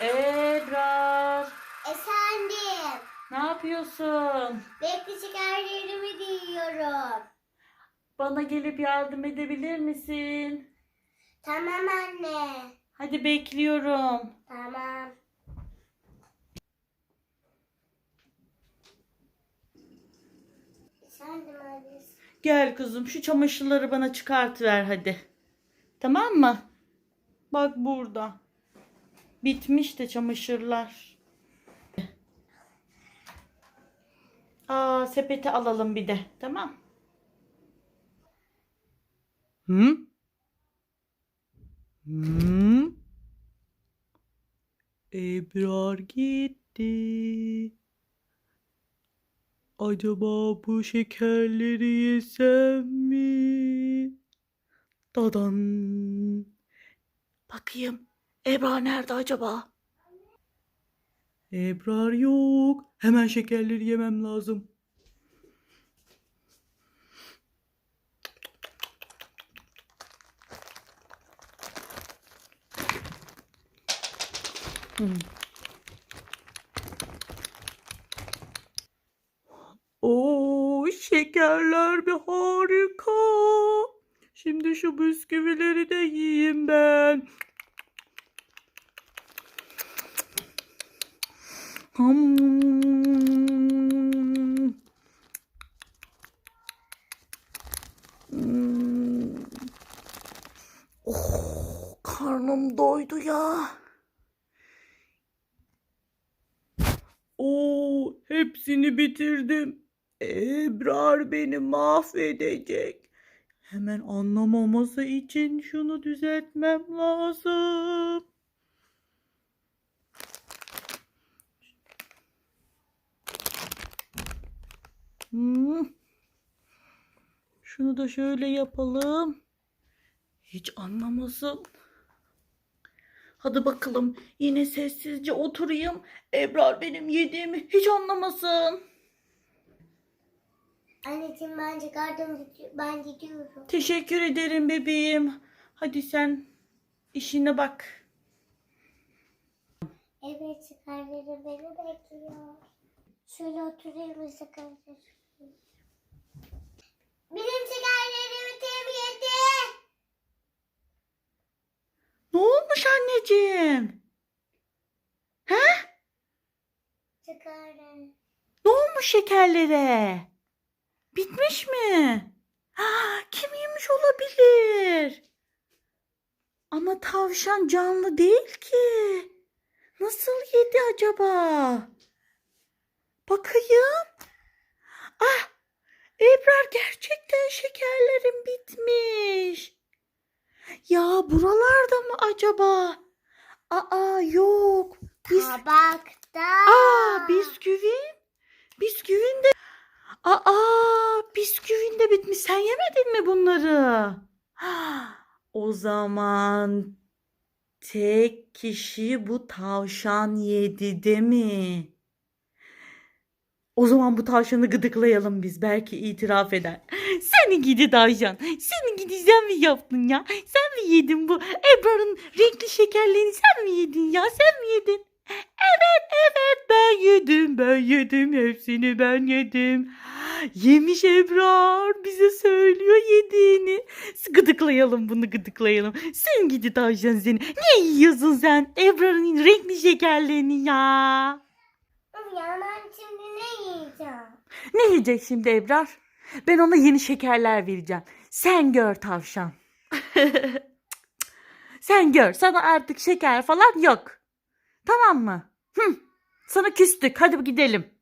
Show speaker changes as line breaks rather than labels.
Ebrar.
Efendim.
Ne yapıyorsun?
Bekle şekerlerimi giyiyorum.
Bana gelip yardım edebilir misin?
Tamam anne.
Hadi bekliyorum.
Tamam. Efendim Alice.
Gel kızım şu çamaşırları bana çıkartıver hadi. Tamam mı? Bak burada. Bitmiş de çamaşırlar. Aa sepeti alalım bir de. Tamam. Hı? Hı? Ebrar gitti. Acaba bu şekerleri yesem mi? Dadan. Bakayım. Ebrar nerede acaba? Ebrar yok. Hemen şekerleri yemem lazım. Hmm. Oo, şekerler bir harika. Şimdi şu bisküvileri de yiyeyim ben. Hmm. Oh, karnım doydu ya. Oo, hepsini bitirdim. Ebrar beni mahvedecek. Hemen anlamaması için şunu düzeltmem lazım. Hmm. Şunu da şöyle yapalım. Hiç anlamasın. Hadi bakalım yine sessizce oturayım. Ebrar benim yediğimi hiç anlamasın.
Anneciğim ben çıkardım. Ben gidiyorum.
Teşekkür ederim bebeğim. Hadi sen işine bak.
Evet şekerlerim beni bekliyor. Şöyle oturayım ve şekerlerim. Benim kim yedi?
Ne olmuş anneciğim?
Şekerlerim.
Ne olmuş şekerlere? Bitmiş mi? Ha, kim yemiş olabilir? Ama tavşan canlı değil ki. Nasıl yedi acaba? Bakayım. Ah, Ebrar gerçekten şekerlerim bitmiş. Ya buralarda mı acaba? Aa yok. Biz
Tabakta.
Aa bisküvin. Bisküvin de. Aa bisküvin de bitmiş. Sen yemedin mi bunları? Ha, O zaman tek kişi bu tavşan yedi değil mi? O zaman bu tavşanı gıdıklayalım biz. Belki itiraf eder. Seni gidi tavşan. Seni gidi sen mi yaptın ya? Sen mi yedin bu Ebrar'ın renkli şekerlerini sen mi yedin ya? Sen mi yedin? Evet evet ben yedim ben yedim hepsini ben yedim. Yemiş Ebrar bize söylüyor yediğini. Gıdıklayalım bunu gıdıklayalım. Sen gidi tavşan seni. Ne yiyorsun sen Ebrar'ın renkli şekerlerini ya?
Ya şimdi yiyeceğim?
Ne yiyecek şimdi Ebrar? Ben ona yeni şekerler vereceğim. Sen gör tavşan. Sen gör. Sana artık şeker falan yok. Tamam mı? Hı. Sana küstük. Hadi gidelim.